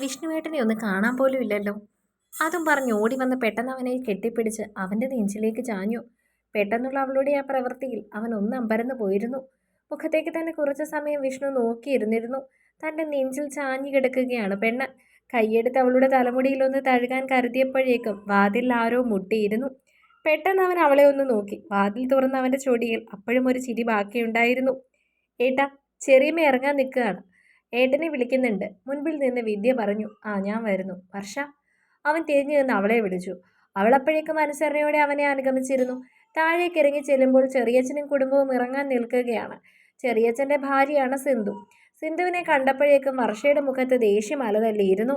വിഷ്ണുവേട്ടനെ ഒന്ന് കാണാൻ പോലും ഇല്ലല്ലോ. അതും പറഞ്ഞ് ഓടി വന്ന് പെട്ടെന്ന് അവനെ കെട്ടിപ്പിടിച്ച് അവന്റെ നെഞ്ചിലേക്ക് ചാഞ്ഞു. പെട്ടെന്നുള്ള അവളുടെ ആ പ്രവൃത്തിയിൽ അവൻ ഒന്ന് അമ്പരന്ന് പോയിരുന്നു. മുഖത്തേക്ക് തന്നെ കുറച്ച് സമയം വിഷ്ണു നോക്കിയിരുന്നിരുന്നു. തന്റെ നെഞ്ചിൽ ചാഞ്ഞു കിടക്കുകയാണ് പെണ്ണ്. കൈയെടുത്ത് അവളുടെ തലമുടിയിൽ ഒന്ന് തഴുകാൻ കരുതിയപ്പോഴേക്കും വാതിൽ ആരോ മുട്ടിയിരുന്നു. പെട്ടെന്ന് അവൻ അവളെ ഒന്ന് നോക്കി. വാതിൽ തുറന്ന അവന്റെ ചൊടിയിൽ അപ്പോഴും ഒരു ചിരി ബാക്കിയുണ്ടായിരുന്നു. ഏട്ടാ ചെറിയമ്മ ഇറങ്ങാൻ നിൽക്കുകയാണ്. ഏട്ടനെ വിളിക്കുന്നുണ്ട്. മുൻപിൽ നിന്ന് വിദ്യ പറഞ്ഞു ആ ഞാൻ വരുന്നു. വർഷ. അവൻ തിരിഞ്ഞു നിന്ന് അവളെ വിളിച്ചു. അവൾ അപ്പോഴേക്കും അനുസരണയോടെ അവനെ അനുഗമിച്ചിരുന്നു. താഴേക്ക് ഇറങ്ങി ചെല്ലുമ്പോൾ ചെറിയച്ഛനും കുടുംബവും ഇറങ്ങാൻ നിൽക്കുകയാണ്. ചെറിയച്ഛന്റെ ഭാര്യയാണ് സിന്ധു. സിന്ധുവിനെ കണ്ടപ്പോഴേക്കും വർഷയുടെ മുഖത്ത് ദേഷ്യം അലതല്ലിയിരുന്നു.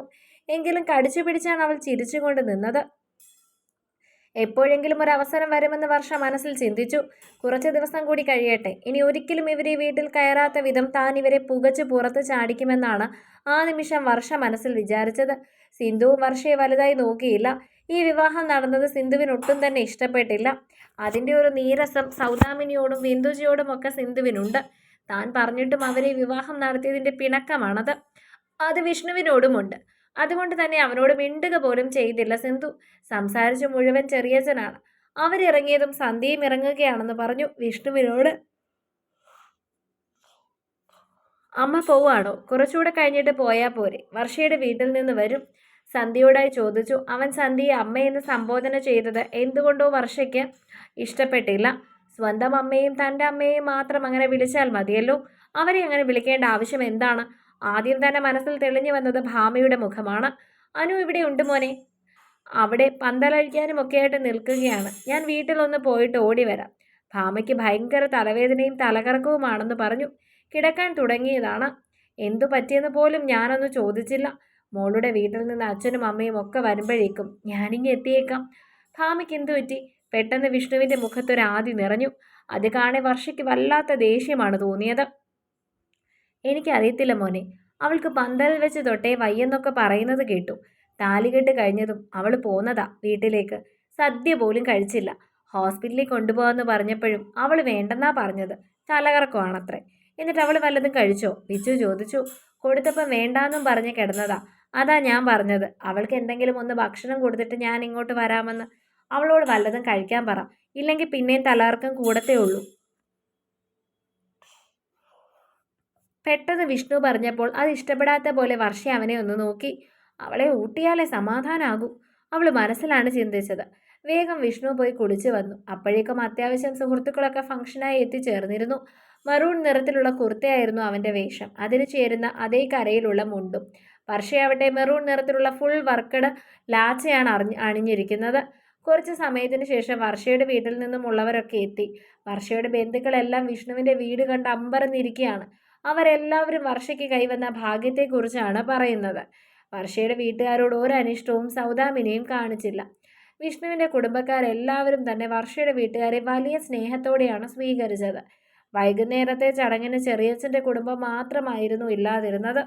എങ്കിലും കടിച്ചു പിടിച്ചാണ് അവൾ ചിരിച്ചുകൊണ്ട് നിന്നത്. എപ്പോഴെങ്കിലും ഒരു അവസരം വരുമെന്ന് വർഷ മനസ്സിൽ ചിന്തിച്ചു. കുറച്ച് ദിവസം കൂടി കഴിയട്ടെ. ഇനി ഒരിക്കലും ഇവരെ വീട്ടിൽ കയറാത്ത വിധം താൻ ഇവരെ പുകച്ച് പുറത്ത് ചാടിക്കുമെന്നാണ് ആ നിമിഷം വർഷ മനസ്സിൽ വിചാരിച്ചത്. സിന്ധുവും വർഷയെ വലുതായി നോക്കിയില്ല. ഈ വിവാഹം നടന്നത് സിന്ധുവിന് ഒട്ടും തന്നെ ഇഷ്ടപ്പെട്ടില്ല. അതിന്റെ ഒരു നീരസം സൗദാമിനിയോടും ബിന്ദുജിയോടും ഒക്കെ സിന്ധുവിനുണ്ട്. താൻ പറഞ്ഞിട്ടും അവരെ വിവാഹം നടത്തിയതിന്റെ പിണക്കമാണത്. അത് വിഷ്ണുവിനോടുമുണ്ട്. അതുകൊണ്ട് തന്നെ അവനോട് മിണ്ടുക പോലും ചെയ്തില്ല. സിന്ധു സംസാരിച്ച് മുഴുവൻ ചെറിയച്ഛനാണ്. അവരിറങ്ങിയതും സന്ധ്യയും ഇറങ്ങുകയാണെന്ന് പറഞ്ഞു വിഷ്ണുവിനോട്. അമ്മ പോവാണോ കുറച്ചുകൂടെ കഴിഞ്ഞിട്ട് പോയാൽ പോരെ. വർഷയുടെ വീട്ടിൽ നിന്ന് വരും. സന്ധ്യയോടായി ചോദിച്ചു. അവൻ സന്ധ്യയെ അമ്മയെന്ന് സംബോധന ചെയ്തത് എന്തുകൊണ്ടോ വർഷയ്ക്ക് ഇഷ്ടപ്പെട്ടില്ല. സ്വന്തം അമ്മയും തന്റെ അമ്മയെയും മാത്രം അങ്ങനെ വിളിച്ചാൽ മതിയല്ലോ. അവരെ അങ്ങനെ വിളിക്കേണ്ട ആവശ്യം എന്താണ്? ആദ്യം തന്നെ മനസ്സിൽ തെളിഞ്ഞു വന്നത് ഭാമയുടെ മുഖമാണ്. അനു ഇവിടെ ഉണ്ട് മോനെ. അവിടെ പന്തലഴിക്കാനും ഒക്കെയായിട്ട് നിൽക്കുകയാണ്. ഞാൻ വീട്ടിലൊന്ന് പോയിട്ട് ഓടി വരാം. ഭാമയ്ക്ക് ഭയങ്കര തലവേദനയും തലകറക്കവുമാണെന്ന് പറഞ്ഞു. കിടക്കാൻ തുടങ്ങിയതാണ്. എന്തു പറ്റിയെന്ന് പോലും ഞാനൊന്ന് ചോദിച്ചില്ല. മോളുടെ വീട്ടിൽ നിന്ന് അച്ഛനും അമ്മയും ഒക്കെ വരുമ്പോഴേക്കും ഞാനിങ്ങി എത്തിയേക്കാം. ഭാമയ്ക്ക് എന്തു പറ്റി? പെട്ടെന്ന് വിഷ്ണുവിന്റെ മുഖത്തൊരാദി നിറഞ്ഞു. അത് കാണെ വർഷയ്ക്ക് വല്ലാത്ത ദേഷ്യമാണ് തോന്നിയത്. എനിക്കറിയത്തില്ല മോനെ. അവൾക്ക് പന്തൽ വെച്ച് തൊട്ടേ വയ്യെന്നൊക്കെ പറയുന്നത് കേട്ടു. താലികെട്ട് കഴിഞ്ഞതും അവൾ പോന്നതാ വീട്ടിലേക്ക്. സദ്യ പോലും കഴിച്ചില്ല. ഹോസ്പിറ്റലിൽ കൊണ്ടുപോകാമെന്ന് പറഞ്ഞപ്പോഴും അവൾ വേണ്ടെന്നാ പറഞ്ഞത്. തലകറക്കമാണത്രേ. എന്നിട്ട് അവൾ വല്ലതും കഴിച്ചോ? വിച്ചു ചോദിച്ചു. കൊടുത്തപ്പം വേണ്ടാന്നും പറഞ്ഞ് കിടന്നതാ. അതാ ഞാൻ പറഞ്ഞത്. അവൾക്ക് എന്തെങ്കിലും ഒന്ന് ഭക്ഷണം കൊടുത്തിട്ട് ഞാൻ ഇങ്ങോട്ട് വരാമെന്ന്. അവളോട് വല്ലതും കഴിക്കാൻ പറ. ഇല്ലെങ്കിൽ പിന്നെയും തലകറക്കം കൂടത്തേ ഉള്ളൂ. പെട്ടെന്ന് വിഷ്ണു പറഞ്ഞപ്പോൾ അത് ഇഷ്ടപ്പെടാത്ത പോലെ വർഷ അവനെ ഒന്ന് നോക്കി. അവളെ ഊട്ടിയാലേ സമാധാനാകൂ. അവൾ മനസ്സിലാണ് ചിന്തിച്ചത്. വേഗം വിഷ്ണു പോയി കുളിച്ചു വന്നു. അപ്പോഴേക്കും അത്യാവശ്യം സുഹൃത്തുക്കളൊക്കെ ഫംഗ്ഷനായി എത്തിച്ചേർന്നിരുന്നു. മറൂൺ നിറത്തിലുള്ള കുർത്തയായിരുന്നു അവന്റെ വേഷം. അതിന് ചേരുന്ന അതേ കരയിലുള്ള മുണ്ടും. വർഷയാവട്ടെ മെറൂൺ നിറത്തിലുള്ള ഫുൾ വർക്കഡ് ലാച്ചയാണ് അറിഞ്ഞ് അണിഞ്ഞിരിക്കുന്നത്. കുറച്ച് സമയത്തിന് ശേഷം വർഷയുടെ വീട്ടിൽ നിന്നുമുള്ളവരൊക്കെ എത്തി. വർഷയുടെ ബന്ധുക്കളെല്ലാം വിഷ്ണുവിന്റെ വീട് കണ്ട് അമ്പരന്നിരിക്കുകയാണ്. അവരെല്ലാവരും വർഷയ്ക്ക് കൈവന്ന ഭാഗ്യത്തെക്കുറിച്ചാണ് പറയുന്നത്. വർഷയുടെ വീട്ടുകാരോട് ഒരു അനിഷ്ടവും സൗദാമിനിയും കാണിച്ചില്ല. വിഷ്ണുവിന്റെ കുടുംബക്കാരെല്ലാവരും തന്നെ വർഷയുടെ വീട്ടുകാരെ വലിയ സ്നേഹത്തോടെയാണ് സ്വീകരിച്ചത്. വൈകുന്നേരത്തെ ചടങ്ങിന് ചെറിയച്ഛന്റെ കുടുംബം മാത്രമായിരുന്നു ഇല്ലാതിരുന്നത്.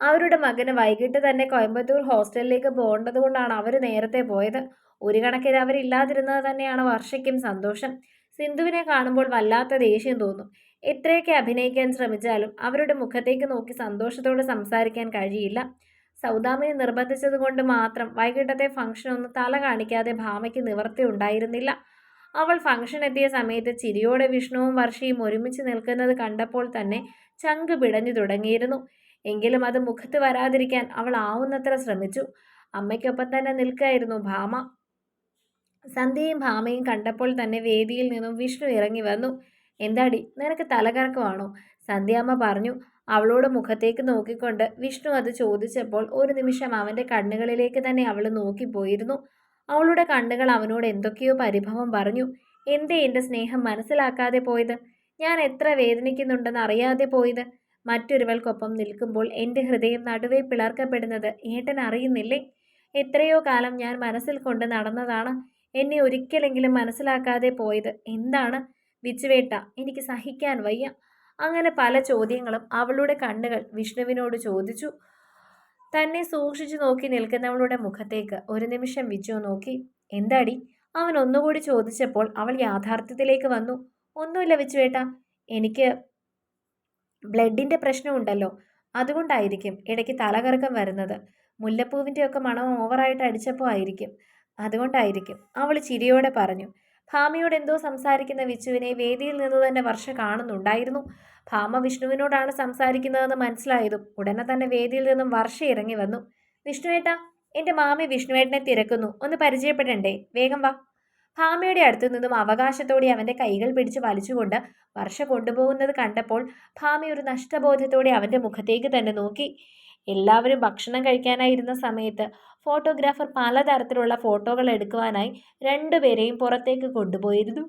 അവരുടെ മകന് വൈകിട്ട് തന്നെ കോയമ്പത്തൂർ ഹോസ്റ്റലിലേക്ക് പോകേണ്ടതുകൊണ്ടാണ് അവർ നേരത്തെ പോയത്. ഒരു കണക്കിന് അവരില്ലാതിരുന്നത് തന്നെയാണ് വർഷയ്ക്കും സന്തോഷം. സിന്ധുവിനെ കാണുമ്പോൾ വല്ലാത്ത ദേഷ്യം തോന്നും. എത്രയൊക്കെ അഭിനയിക്കാൻ ശ്രമിച്ചാലും അവരുടെ മുഖത്തേക്ക് നോക്കി സന്തോഷത്തോടെ സംസാരിക്കാൻ കഴിയില്ല. സൗദാമിനെ നിർബന്ധിച്ചതുകൊണ്ട് മാത്രം വൈകിട്ടത്തെ ഫംഗ്ഷൻ ഒന്ന് തല കാണിക്കാതെ ഭാമയ്ക്ക് നിവർത്തി ഉണ്ടായിരുന്നില്ല. അവൾ ഫംഗ്ഷൻ എത്തിയ സമയത്ത് ചിരിയോടെ വിഷ്ണുവും വർഷയും ഒരുമിച്ച് നിൽക്കുന്നത് കണ്ടപ്പോൾ തന്നെ ചങ്ക് പിടഞ്ഞു തുടങ്ങിയിരുന്നു. എങ്കിലും അത് മുഖത്ത് വരാതിരിക്കാൻ അവൾ ആവുന്നത്ര ശ്രമിച്ചു. അമ്മയ്ക്കൊപ്പം തന്നെ നിൽക്കായിരുന്നു ഭാമ. സന്ധ്യയും ഭാമയും കണ്ടപ്പോൾ തന്നെ വേദിയിൽ നിന്നും വിഷ്ണു ഇറങ്ങി വന്നു. എന്താടി? നിനക്ക് തലകറക്കമാണോ? സന്ധ്യാമ്മ പറഞ്ഞു. അവളോട് മുഖത്തേക്ക് നോക്കിക്കൊണ്ട് വിഷ്ണു അത് ചോദിച്ചപ്പോൾ ഒരു നിമിഷം അവന്റെ കണ്ണുകളിലേക്ക് തന്നെ അവൾ നോക്കിപ്പോയിരുന്നു. അവളുടെ കണ്ണുകൾ അവനോട് എന്തൊക്കെയോ പരിഭവം പറഞ്ഞു. എന്തേ എന്റെ സ്നേഹം മനസ്സിലാക്കാതെ പോയത്? ഞാൻ എത്ര വേദനിക്കുന്നുണ്ടെന്ന് അറിയാതെ പോയത്? മറ്റൊരുവൾക്കൊപ്പം നിൽക്കുമ്പോൾ എന്റെ ഹൃദയം നടുവേ പിളർക്കപ്പെടുന്നത് ഏട്ടൻ അറിയുന്നില്ലേ? എത്രയോ കാലം ഞാൻ മനസ്സിൽ കൊണ്ട് നടന്നതാണ്. എന്നെ ഒരിക്കലെങ്കിലും മനസ്സിലാക്കാതെ പോയത്. എന്താണ്? വിച്ചുവേട്ട എനിക്ക് സഹിക്കാൻ വയ്യ. അങ്ങനെ പല ചോദ്യങ്ങളും അവളുടെ കണ്ണുകൾ വിഷ്ണുവിനോട് ചോദിച്ചു. തന്നെ സൂക്ഷിച്ചു നോക്കി നിൽക്കുന്നവളുടെ മുഖത്തേക്ക് ഒരു നിമിഷം വിച്ചു നോക്കി. എന്താടി? അവൻ ഒന്നുകൂടി ചോദിച്ചപ്പോൾ അവൾ യാഥാർത്ഥ്യത്തിലേക്ക് വന്നു. ഒന്നുമില്ല വിച്ചുവേട്ട എനിക്ക് ബ്ലഡിന്റെ പ്രശ്നമുണ്ടല്ലോ. അതുകൊണ്ടായിരിക്കും ഇടയ്ക്ക് തലകറക്കം വരുന്നത്. മുല്ലപ്പൂവിന്റെയൊക്കെ മണം ഓവറായിട്ട് അടിച്ചപ്പോൾ ആയിരിക്കും. അതുകൊണ്ടായിരിക്കും. അവൾ ചിരിയോടെ പറഞ്ഞു ഭാമയോട് എന്തോ സംസാരിക്കുന്ന വിച്ചുവിനെ വേദിയിൽ നിന്ന് തന്നെ വർഷ കാണുന്നുണ്ടായിരുന്നു. ഭാമ വിഷ്ണുവിനോടാണ് സംസാരിക്കുന്നതെന്ന് മനസ്സിലായതും ഉടനെ തന്നെ വേദിയിൽ നിന്നും വർഷ ഇറങ്ങി വന്നു. വിഷ്ണുവേട്ട എന്റെ മാമി വിഷ്ണുവേട്ടനെ തിരക്കുന്നു. ഒന്ന് പരിചയപ്പെടണ്ടേ? വേഗം വാ. ഭാമയുടെ അടുത്തു നിന്നും അവകാശത്തോടെ അവന്റെ കൈകൾ പിടിച്ച് വലിച്ചുകൊണ്ട് വർഷ കൊണ്ടുപോകുന്നത് കണ്ടപ്പോൾ ഭാമ ഒരു നഷ്ടബോധത്തോടെ അവന്റെ മുഖത്തേക്ക് തന്നെ നോക്കി. എല്ലാവരും ഭക്ഷണം കഴിക്കാനായിരുന്ന സമയത്ത് ഫോട്ടോഗ്രാഫർ പലതരത്തിലുള്ള ഫോട്ടോകൾ എടുക്കുവാനായി രണ്ടുപേരെയും പുറത്തേക്ക് കൊണ്ടുപോയിരുന്നു.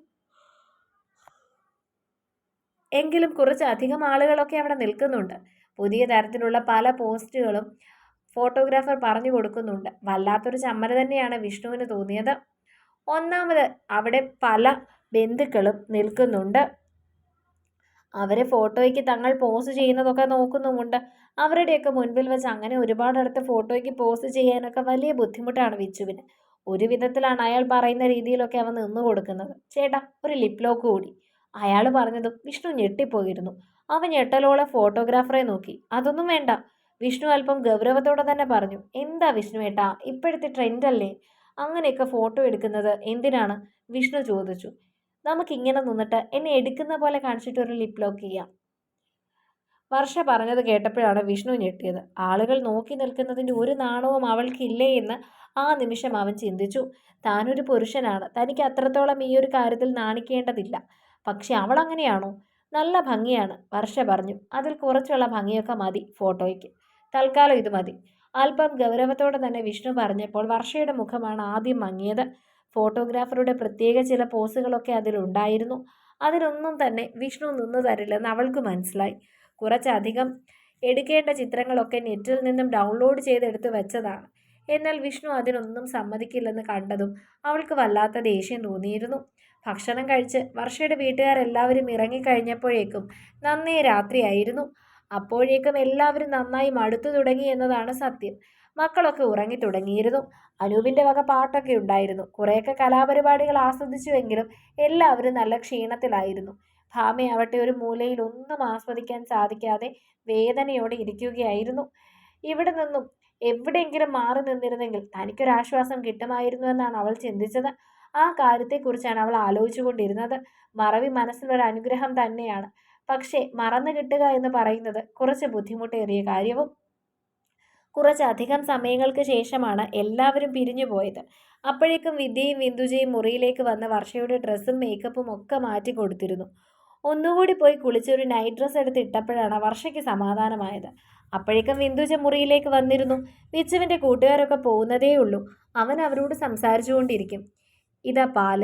എങ്കിലും കുറച്ചധികം ആളുകളൊക്കെ അവിടെ നിൽക്കുന്നുണ്ട്. പുതിയ തരത്തിലുള്ള പല പോസ്റ്റുകളും ഫോട്ടോഗ്രാഫർ പറഞ്ഞു കൊടുക്കുന്നുണ്ട്. വല്ലാത്തൊരു ചമ്മല തന്നെയാണ് വിഷ്ണുവിന് തോന്നിയത്. ഒന്നാമത് അവിടെ പല ബന്ധുക്കളും നിൽക്കുന്നുണ്ട്. അവരെ ഫോട്ടോയ്ക്ക് തങ്ങൾ പോസ് ചെയ്യുന്നതൊക്കെ നോക്കുന്നുമുണ്ട്. അവരുടെയൊക്കെ മുൻപിൽ വെച്ച് അങ്ങനെ ഒരുപാടടുത്ത് ഫോട്ടോയ്ക്ക് പോസ് ചെയ്യാനൊക്കെ വലിയ ബുദ്ധിമുട്ടാണ് വിച്ചുവിന്. ഒരു വിധത്തിലാണ് അയാൾ പറയുന്ന രീതിയിലൊക്കെ അവൻ നിന്നു കൊടുക്കുന്നത്. ചേട്ടാ ഒരു ലിപ് ലോക്ക് കൂടി. അയാൾ പറഞ്ഞതും വിഷ്ണു ഞെട്ടിപ്പോയിരുന്നു. അവൻ ഞെട്ടലോളെ ഫോട്ടോഗ്രാഫറെ നോക്കി. അതൊന്നും വേണ്ട വിഷ്ണു അല്പം ഗൗരവത്തോടെ തന്നെ പറഞ്ഞു. എന്താ വിഷ്ണു ഏട്ടാ ഇപ്പോഴത്തെ ട്രെൻഡല്ലേ അങ്ങനെയൊക്കെ ഫോട്ടോ എടുക്കുന്നത് എന്തിനാണ്? വിഷ്ണു ചോദിച്ചു. നമുക്കിങ്ങനെ നിന്നിട്ട് എന്നെ എടുക്കുന്ന പോലെ കാണിച്ചിട്ട് ഒരു ലിപ് ലോക്ക് ചെയ്യാം. വർഷ പറഞ്ഞത് കേട്ടപ്പോഴാണ് വിഷ്ണു ഞെട്ടിയത്. ആളുകൾ നോക്കി നിൽക്കുന്നതിന്റെ ഒരു നാണവും അവൾക്കില്ലേ എന്ന് ആ നിമിഷം അവൻ ചിന്തിച്ചു. താനൊരു പുരുഷനാണ്. തനിക്ക് അത്രത്തോളം ഈ ഒരു കാര്യത്തിൽ നാണിക്കേണ്ടതില്ല. പക്ഷെ അവൾ അങ്ങനെയാണോ? നല്ല ഭംഗിയാണ് വർഷ പറഞ്ഞു. അതിൽ കുറച്ചുള്ള ഭംഗിയൊക്കെ മതി ഫോട്ടോയ്ക്ക്. തൽക്കാലം ഇത് മതി. അല്പം ഗൗരവത്തോടെ തന്നെ വിഷ്ണു പറഞ്ഞപ്പോൾ വർഷയുടെ മുഖമാണ് ആദ്യം മങ്ങിയത്. ഫോട്ടോഗ്രാഫറുടെ പ്രത്യേക ചില പോസുകളൊക്കെ അതിലുണ്ടായിരുന്നു. അതിലൊന്നും തന്നെ വിഷ്ണു നിന്നു തരില്ലെന്ന് അവൾക്ക് മനസ്സിലായി. കുറച്ചധികം എടുക്കേണ്ട ചിത്രങ്ങളൊക്കെ നെറ്റിൽ നിന്നും ഡൗൺലോഡ് ചെയ്തെടുത്ത് വെച്ചതാണ്. എന്നാൽ വിഷ്ണു അതിനൊന്നും സമ്മതിക്കില്ലെന്ന് കണ്ടതും അവൾക്ക് വല്ലാത്ത ദേഷ്യം തോന്നിയിരുന്നു. ഭക്ഷണം കഴിച്ച് വർഷയുടെ വീട്ടുകാരെല്ലാവരും ഇറങ്ങിക്കഴിഞ്ഞപ്പോഴേക്കും നന്നേ രാത്രിയായിരുന്നു. അപ്പോഴേക്കും എല്ലാവരും നന്നായി മടുത്തു തുടങ്ങി എന്നതാണ് സത്യം. മക്കളൊക്കെ ഉറങ്ങി തുടങ്ങിയിരുന്നു അനൂപിന്റെ വക പാട്ടൊക്കെ ഉണ്ടായിരുന്നു. കുറേയൊക്കെ കലാപരിപാടികൾ ആസ്വദിച്ചുവെങ്കിലും എല്ലാവരും നല്ല ക്ഷീണത്തിലായിരുന്നു. ഭാമയാവട്ടെ ഒരു മൂലയിൽ ഒന്നും ആസ്വദിക്കാൻ സാധിക്കാതെ വേദനയോടെ ഇരിക്കുകയായിരുന്നു. ഇവിടെ നിന്നും എവിടെയെങ്കിലും മാറി നിന്നിരുന്നെങ്കിൽ തനിക്കൊരാശ്വാസം കിട്ടുമായിരുന്നു എന്നാണ് അവൾ ചിന്തിച്ചത്. ആ കാര്യത്തെക്കുറിച്ചാണ് അവൾ ആലോചിച്ചുകൊണ്ടിരുന്നത്. മറവി മനസ്സിലൊരു അനുഗ്രഹം തന്നെയാണ്. പക്ഷേ മറന്നു കിട്ടുക എന്ന് പറയുന്നത് കുറച്ച് ബുദ്ധിമുട്ടേറിയ കാര്യവും കുറച്ചധികം സമയങ്ങൾക്ക് ശേഷമാണ് എല്ലാവരും പിരിഞ്ഞു പോയത്. അപ്പോഴേക്കും വിദ്യയും വിന്ദുജയും മുറിയിലേക്ക് വന്ന വർഷയുടെ ഡ്രസ്സും മേക്കപ്പും ഒക്കെ മാറ്റി കൊടുത്തിരുന്നു. ഒന്നുകൂടി പോയി കുളിച്ചൊരു നൈറ്റ് ഡ്രസ്സ് എടുത്ത് ഇട്ടപ്പോഴാണ് വർഷയ്ക്ക് സമാധാനമായത്. അപ്പോഴേക്കും വിന്ദുജ മുറിയിലേക്ക് വന്നിരുന്നു. വിച്ചുവിന്റെ കൂട്ടുകാരൊക്കെ പോകുന്നതേ ഉള്ളൂ. അവൻ അവരോട് സംസാരിച്ചുകൊണ്ടിരിക്കും. ഇതാ പാൽ.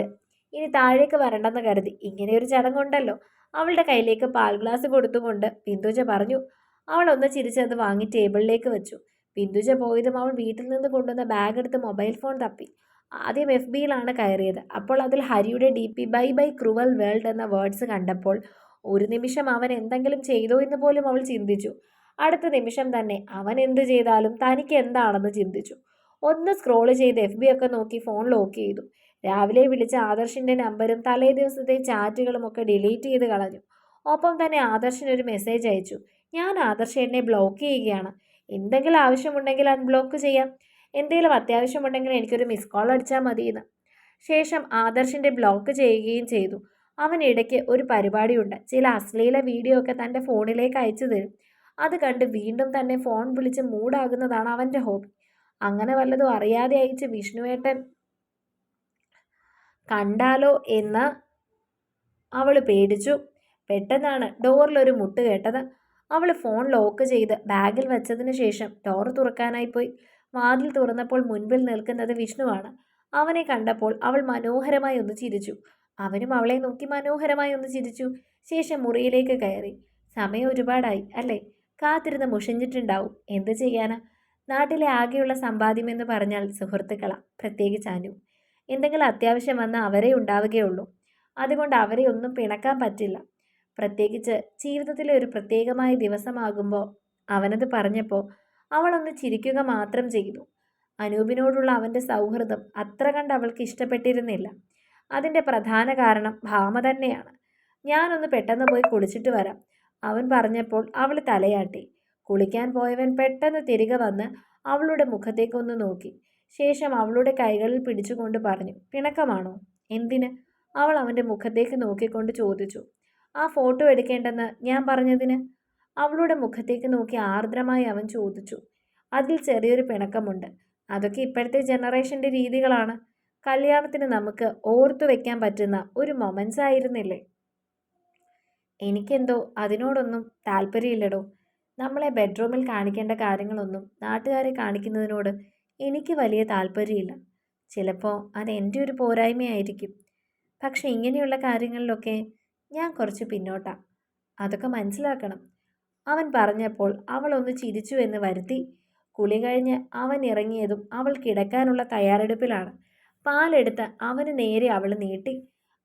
ഇനി താഴേക്ക് വരണ്ടെന്ന് കരുതി. ഇങ്ങനെയൊരു ചടങ്ങുണ്ടല്ലോ അവളുടെ കയ്യിലേക്ക് പാൽ ഗ്ലാസ് കൊടുത്തുകൊണ്ട് ബിന്ദുജ പറഞ്ഞു. അവൾ ഒന്ന് ചിരിച്ചത് വാങ്ങി ടേബിളിലേക്ക് വെച്ചു. ബിന്ദുജ പോയതും അവൾ വീട്ടിൽ നിന്ന് കൊണ്ടുവന്ന ബാഗ് എടുത്ത് മൊബൈൽ ഫോൺ തപ്പി. ആദ്യം എഫ് ബിയിലാണ് കയറിയത്. അപ്പോൾ അതിൽ ഹരിയുടെ D P bye bye cruel world എന്ന വേർഡ്സ് കണ്ടപ്പോൾ ഒരു നിമിഷം അവൻ എന്തെങ്കിലും ചെയ്തോ എന്ന് പോലും അവൾ ചിന്തിച്ചു. അടുത്ത നിമിഷം തന്നെ അവൻ എന്ത് ചെയ്താലും തനിക്ക് എന്താണെന്ന് ചിന്തിച്ചു. ഒന്ന് സ്ക്രോൾ ചെയ്ത് എഫ് ബി ഒക്കെ നോക്കി ഫോൺ ലോക്ക് ചെയ്തു. രാവിലെ വിളിച്ച ആദർശിന്റെ നമ്പരും തലേ ദിവസത്തെ ചാറ്റുകളും ഒക്കെ ഡിലീറ്റ് ചെയ്ത് കളഞ്ഞു. ഒപ്പം തന്നെ ആദർശിന് ഒരു മെസ്സേജ് അയച്ചു. ഞാൻ ആദർശേട്ടനെ ബ്ലോക്ക് ചെയ്യുകയാണ്. എന്തെങ്കിലും ആവശ്യമുണ്ടെങ്കിൽ അൺബ്ലോക്ക് ചെയ്യാം. എന്തെങ്കിലും അത്യാവശ്യമുണ്ടെങ്കിൽ എനിക്കൊരു മിസ് കോൾ അടിച്ചാൽ മതിയെന്ന്. ശേഷം ആദർശിന്റെ ബ്ലോക്ക് ചെയ്യുകയും ചെയ്തു. അവൻ ഇടയ്ക്ക് ഒരു പരിപാടിയുണ്ട്. ചില അശ്ലീല വീഡിയോ ഒക്കെ തന്റെ ഫോണിലേക്ക് അയച്ചു തരും. അത് കണ്ട് വീണ്ടും തന്നെ ഫോൺ വിളിച്ച് മൂടാകുന്നതാണ് അവന്റെ ഹോബി അങ്ങനെ വല്ലതും അറിയാതെ അയച്ച് വിഷ്ണുവേട്ടൻ കണ്ടാലോ എന്ന് അവൾ പേടിച്ചു. പെട്ടെന്നാണ് ഡോറിലൊരു മുട്ട് കേട്ടത്. അവൾ ഫോൺ ലോക്ക് ചെയ്ത് ബാഗിൽ വെച്ചതിന് ശേഷം ഡോർ തുറക്കാനായി പോയി. വാതിൽ തുറന്നപ്പോൾ മുൻപിൽ നിൽക്കുന്നത് വിഷ്ണുവാണ്. അവനെ കണ്ടപ്പോൾ അവൾ മനോഹരമായി ഒന്ന് ചിരിച്ചു. അവനും അവളെ നോക്കി മനോഹരമായി ഒന്ന് ചിരിച്ചു. ശേഷം മുറിയിലേക്ക് കയറി. സമയം ഒരുപാടായി അല്ലേ? കാത്തിരുന്ന് മുഷിഞ്ഞിട്ടുണ്ടാവും. എന്ത് ചെയ്യാനാ? നാട്ടിലെ ആകെയുള്ള സമ്പാദ്യമെന്ന് പറഞ്ഞാൽ സുഹൃത്തുക്കളാ പ്രത്യേകിച്ച് അനു. എന്തെങ്കിലും അത്യാവശ്യം വന്നാൽ അവരെ ഉണ്ടാവുകയുള്ളൂ. അതുകൊണ്ട് അവരെ ഒന്നും പിണക്കാൻ പറ്റില്ല. പ്രത്യേകിച്ച് ജീവിതത്തിലെ ഒരു പ്രത്യേകമായ ദിവസമാകുമ്പോൾ അവനത് പറഞ്ഞപ്പോൾ അവളൊന്ന് ചിരിക്കുക മാത്രം ചെയ്തു. അനൂപിനോടുള്ള അവന്റെ സൗഹൃദം അത്ര കണ്ട് അവൾക്ക് ഇഷ്ടപ്പെട്ടിരുന്നില്ല. അതിന്റെ പ്രധാന കാരണം ഭാമ തന്നെയാണ്. ഞാനൊന്ന് പെട്ടെന്ന് പോയി കുളിച്ചിട്ട് വരാം. അവൻ പറഞ്ഞപ്പോൾ അവൾ തലയാട്ടി. കുളിക്കാൻ പോയവൻ പെട്ടെന്ന് തിരികെ വന്ന് അവളുടെ മുഖത്തേക്കൊന്ന് നോക്കി. ശേഷം അവളുടെ കൈകളിൽ പിടിച്ചുകൊണ്ട് പറഞ്ഞു പിണക്കമാണോ? എന്തിന്? അവൾ അവന്റെ മുഖത്തേക്ക് നോക്കിക്കൊണ്ട് ചോദിച്ചു. ആ ഫോട്ടോ എടുക്കേണ്ടെന്ന് ഞാൻ പറഞ്ഞതിന്? അവളുടെ മുഖത്തേക്ക് നോക്കി ആർദ്രമായി അവൻ ചോദിച്ചു. അതിൽ ചെറിയൊരു പിണക്കമുണ്ട്. അതൊക്കെ ഇപ്പോഴത്തെ ജനറേഷന്റെ രീതികളാണ്. കല്യാണത്തിന് നമുക്ക് ഓർത്തു വെക്കാൻ പറ്റുന്ന ഒരു മൊമെൻസ് ആയിരുന്നില്ലേ? എനിക്കെന്തോ അതിനോടൊന്നും താല്പര്യമില്ലടോ. നമ്മളെ ബെഡ്റൂമിൽ കാണിക്കേണ്ട കാര്യങ്ങളൊന്നും നാട്ടുകാരെ കാണിക്കുന്നതിനോട് എനിക്ക് വലിയ താല്പര്യമില്ല. ചിലപ്പോൾ അത് എന്റെ ഒരു പോരായ്മയായിരിക്കും. പക്ഷെ ഇങ്ങനെയുള്ള കാര്യങ്ങളിലൊക്കെ ഞാൻ കുറച്ച് പിന്നോട്ടാ. അതൊക്കെ മനസ്സിലാക്കണം. അവൻ പറഞ്ഞപ്പോൾ അവൾ ഒന്ന് ചിരിച്ചു എന്ന് വരുത്തി. കുളി കഴിഞ്ഞ് അവൻ ഇറങ്ങിയതും അവൾ കിടക്കാനുള്ള തയ്യാറെടുപ്പിലാണ്. പാലെടുത്ത് അവന് നേരെ അവൾ നീട്ടി.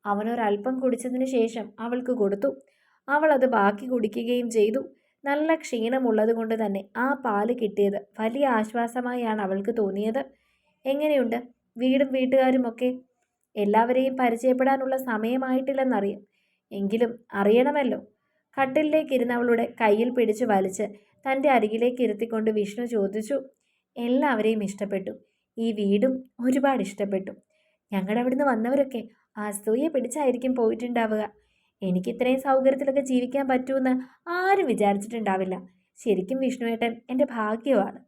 അവനൊരൽപ്പം കുടിച്ചതിന് ശേഷം അവൾക്ക് കൊടുത്തു. അവൾ അത് ബാക്കി കുടിക്കുകയും ചെയ്തു. നല്ല ക്ഷീണമുള്ളത് കൊണ്ട് തന്നെ ആ പാൽ കിട്ടിയത് വലിയ ആശ്വാസമായാണ് അവൾക്ക് തോന്നിയത്. എങ്ങനെയുണ്ട്? വീടും വീട്ടുകാരുമൊക്കെ? എല്ലാവരെയും പരിചയപ്പെടാനുള്ള സമയമായിട്ടില്ലെന്നറിയാം. എങ്കിലും അറിയണമല്ലോ. കട്ടിലിലേക്ക് ഇരുന്ന് അവളുടെ കയ്യിൽ പിടിച്ച് വലിച്ച് തന്റെ അരികിലേക്ക് ഇരുത്തിക്കൊണ്ട് വിഷ്ണു ചോദിച്ചു എല്ലാവരെയും ഇഷ്ടപ്പെട്ടു. ഈ വീടും ഒരുപാട് ഇഷ്ടപ്പെട്ടു. ഞങ്ങളുടെ അവിടുന്ന് വന്നവരൊക്കെ അസൂയ പിടിച്ചായിരിക്കും പോയിട്ടുണ്ടാവുക. എനിക്ക് ഇത്രയും സൗകര്യത്തിലൊക്കെ ജീവിക്കാൻ പറ്റുമെന്ന് ആരും വിചാരിച്ചിട്ടുണ്ടാവില്ല. ശരിക്കും വിഷ്ണുവേട്ടൻ എന്റെ ഭാഗ്യമാണ്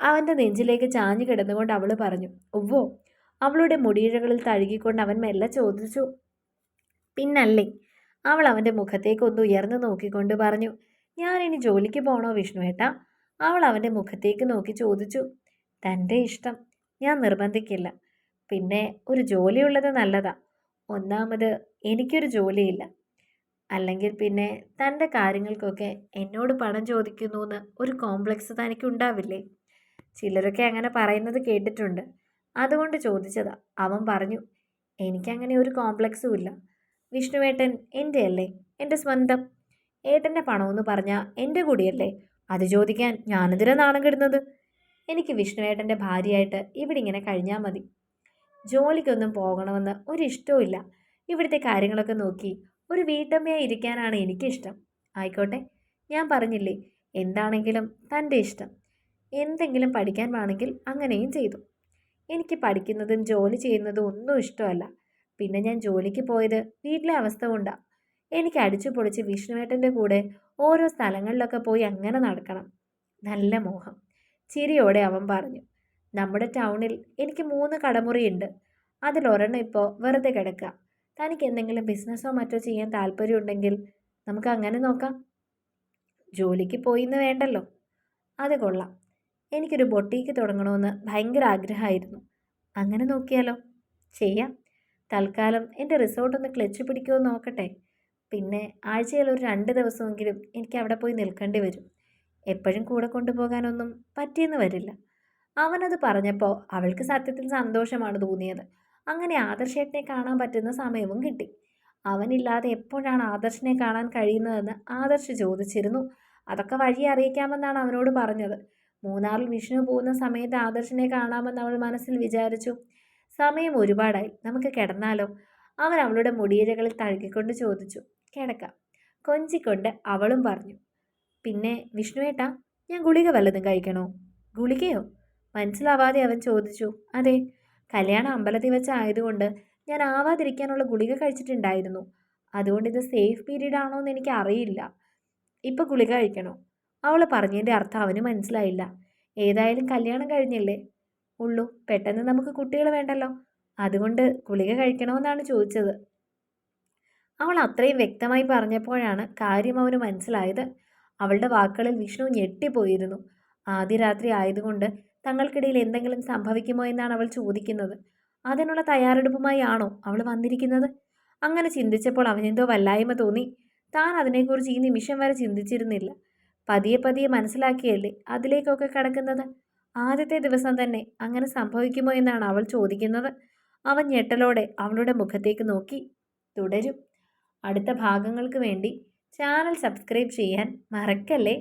അവന്റെ നെഞ്ചിലേക്ക് ചാഞ്ഞു കിടന്നുകൊണ്ട് അവൾ പറഞ്ഞു ഉവ്വോ അവളുടെ മുടിയിഴകളിൽ തഴുകിക്കൊണ്ട് അവൻ മെല്ലെ ചോദിച്ചു പിന്നല്ലേ? അവൾ അവന്റെ മുഖത്തേക്ക് ഒന്ന് ഉയർന്നു നോക്കിക്കൊണ്ട് പറഞ്ഞു ഞാൻ ഇനി ജോലിക്ക് പോകണോ വിഷ്ണുവേട്ട അവൾ അവന്റെ മുഖത്തേക്ക് നോക്കി ചോദിച്ചു തന്റെ ഇഷ്ടം ഞാൻ നിർബന്ധിക്കില്ല. പിന്നെ ഒരു ജോലിയുള്ളത് നല്ലതാ. ഒന്നാമത് എനിക്കൊരു ജോലിയില്ല. അല്ലെങ്കിൽ പിന്നെ തന്റെ കാര്യങ്ങൾക്കൊക്കെ എന്നോട് പണം ചോദിക്കുന്നു എന്ന് ഒരു കോംപ്ലക്സ് തനിക്ക് ഉണ്ടാവില്ലേ ചിലരൊക്കെ അങ്ങനെ പറയുന്നത് കേട്ടിട്ടുണ്ട്. അതുകൊണ്ട് ചോദിച്ചതാ. അവൻ പറഞ്ഞു എനിക്കങ്ങനെ ഒരു കോംപ്ലക്സും ഇല്ല. വിഷ്ണുവേട്ടൻ എന്റെ അല്ലേ എന്റെ സ്വന്തം. ഏട്ടന്റെ പണമെന്ന് പറഞ്ഞാൽ എന്റെ കൂടിയല്ലേ? അത് ചോദിക്കാൻ ഞാനെതിരെ നാണം കെടുന്നത്? എനിക്ക് വിഷ്ണുവേട്ടന്റെ ഭാര്യയായിട്ട് ഇവിടെ ഇങ്ങനെ കഴിഞ്ഞാൽ മതി. ജോലിക്കൊന്നും പോകണമെന്ന് ഒരിഷ്ടവും ഇല്ല. ഇവിടുത്തെ കാര്യങ്ങളൊക്കെ നോക്കി ഒരു വീട്ടമ്മയായി ഇരിക്കാനാണ് എനിക്കിഷ്ടം. ആയിക്കോട്ടെ ഞാൻ പറഞ്ഞില്ലേ എന്താണെങ്കിലും തന്റെ ഇഷ്ടം. എന്തെങ്കിലും പഠിക്കാൻ വേണമെങ്കിൽ അങ്ങനെയും ചെയ്തു. എനിക്ക് പഠിക്കുന്നതും ജോലി ചെയ്യുന്നതും ഒന്നും ഇഷ്ടമല്ല. പിന്നെ ഞാൻ ജോലിക്ക് പോയത് വീട്ടിലെ അവസ്ഥ കൊണ്ടാണ് എനിക്ക് അടിച്ചു പൊളിച്ച് വിഷ്ണുവേട്ടന്റെ കൂടെ ഓരോ സ്ഥലങ്ങളിലൊക്കെ പോയി അങ്ങനെ നടക്കണം. നല്ല മോഹം. ചിരിയോടെ അവൻ പറഞ്ഞു. നമ്മുടെ ടൗണിൽ എനിക്ക് മൂന്ന് കടമുറിയുണ്ട്. അതിലൊരെണ്ണം ഇപ്പോൾ വെറുതെ കിടക്കുക തനിക്ക് എന്തെങ്കിലും ബിസിനസ്സോ മറ്റോ ചെയ്യാൻ താല്പര്യമുണ്ടെങ്കിൽ നമുക്ക് അങ്ങനെ നോക്കാം. ജോലിക്ക് പോയിന്ന് വേണ്ടല്ലോ. അത് കൊള്ളാം. എനിക്കൊരു ബൊട്ടീക്ക് തുടങ്ങണമെന്ന് ഭയങ്കര ആഗ്രഹമായിരുന്നു. അങ്ങനെ നോക്കിയാലോ? ചെയ്യാം. തൽക്കാലം എന്റെ റിസോർട്ടൊന്ന് ക്ലച്ച് പിടിക്കുമോ നോക്കട്ടെ. പിന്നെ ആഴ്ചയിൽ ഒരു രണ്ട് ദിവസമെങ്കിലും എനിക്ക് അവിടെ പോയി നിൽക്കേണ്ടി വരും. എപ്പോഴും കൂടെ കൊണ്ടുപോകാനൊന്നും പറ്റിയെന്ന് വരില്ല. അവനത് പറഞ്ഞപ്പോൾ അവൾക്ക് സത്യത്തിൽ സന്തോഷമാണ് തോന്നിയത്. അങ്ങനെ ആദർശേട്ടനെ കാണാൻ പറ്റുന്ന സമയവും കിട്ടി. അവനില്ലാതെ എപ്പോഴാണ് ആദർശിനെ കാണാൻ കഴിയുന്നതെന്ന് ആദർശ് ചോദിച്ചിരുന്നു. അതൊക്കെ വഴി അറിയിക്കാമെന്നാണ് അവനോട് പറഞ്ഞത്. മൂന്നാറിൽ വിഷ്ണു പോകുന്ന സമയത്ത് ആദർശിനെ കാണാമെന്ന് അവൾ മനസ്സിൽ വിചാരിച്ചു. സമയം ഒരുപാടായി. നമുക്ക് കിടന്നാലോ? അവൻ അവളുടെ മുടിയിരകളിൽ തഴുകിക്കൊണ്ട് ചോദിച്ചു. കിടക്കാം. കൊഞ്ചിക്കൊണ്ട് അവളും പറഞ്ഞു. പിന്നെ വിഷ്ണുവേട്ട ഞാൻ ഗുളിക വല്ലതും കഴിക്കണോ? ഗുളികയോ? മനസ്സിലാവാതെ അവൻ ചോദിച്ചു. അതെ കല്യാണം അമ്പലത്തിൽ വെച്ചായതുകൊണ്ട് ഞാൻ ആവാതിരിക്കാനുള്ള ഗുളിക കഴിച്ചിട്ടുണ്ടായിരുന്നു. അതുകൊണ്ട് ഇത് സേഫ് പീരീഡ് ആണോ എന്ന് എനിക്ക് അറിയില്ല ഇപ്പം ഗുളിക കഴിക്കണോ? അവൾ പറഞ്ഞതിന്റെ അർത്ഥം അവന് മനസ്സിലായില്ല. ഏതായാലും കല്യാണം കഴിഞ്ഞില്ലേ? ഉള്ളൂ പെട്ടെന്ന് നമുക്ക് കുട്ടികൾ വേണ്ടല്ലോ. അതുകൊണ്ട് ഗുളിക കഴിക്കണമെന്നാണ് ചോദിച്ചത്. അവൾ അത്രയും വ്യക്തമായി പറഞ്ഞപ്പോഴാണ് കാര്യം അവന് മനസ്സിലായത്. അവളുടെ വാക്കുകളിൽ വിഷ്ണു ഞെട്ടിപ്പോയിരുന്നു. ആദ്യ രാത്രി ആയതുകൊണ്ട് തങ്ങൾക്കിടയിൽ എന്തെങ്കിലും സംഭവിക്കുമോ എന്നാണ് അവൾ ചോദിക്കുന്നത്. അതിനുള്ള തയ്യാറെടുപ്പുമായി ആണോ അവൾ വന്നിരിക്കുന്നത്? അങ്ങനെ ചിന്തിച്ചപ്പോൾ അവനെന്തോ വല്ലായ്മ തോന്നി. താൻ അതിനെക്കുറിച്ച് ഈ നിമിഷം വരെ ചിന്തിച്ചിരുന്നില്ല. പതിയെ പതിയെ മനസ്സിലാക്കിയല്ലേ അതിലേക്കൊക്കെ കടക്കുന്നത്? ആദ്യത്തെ ദിവസം തന്നെ അങ്ങനെ സംഭവിക്കുമോ എന്നാണ് അവൾ ചോദിക്കുന്നത്. അവൻ ഞെട്ടലോടെ അവളുടെ മുഖത്തേക്ക് നോക്കി. തുടരും. അടുത്ത ഭാഗങ്ങൾക്ക് വേണ്ടി ചാനൽ സബ്സ്ക്രൈബ് ചെയ്യാൻ മറക്കല്ലേ?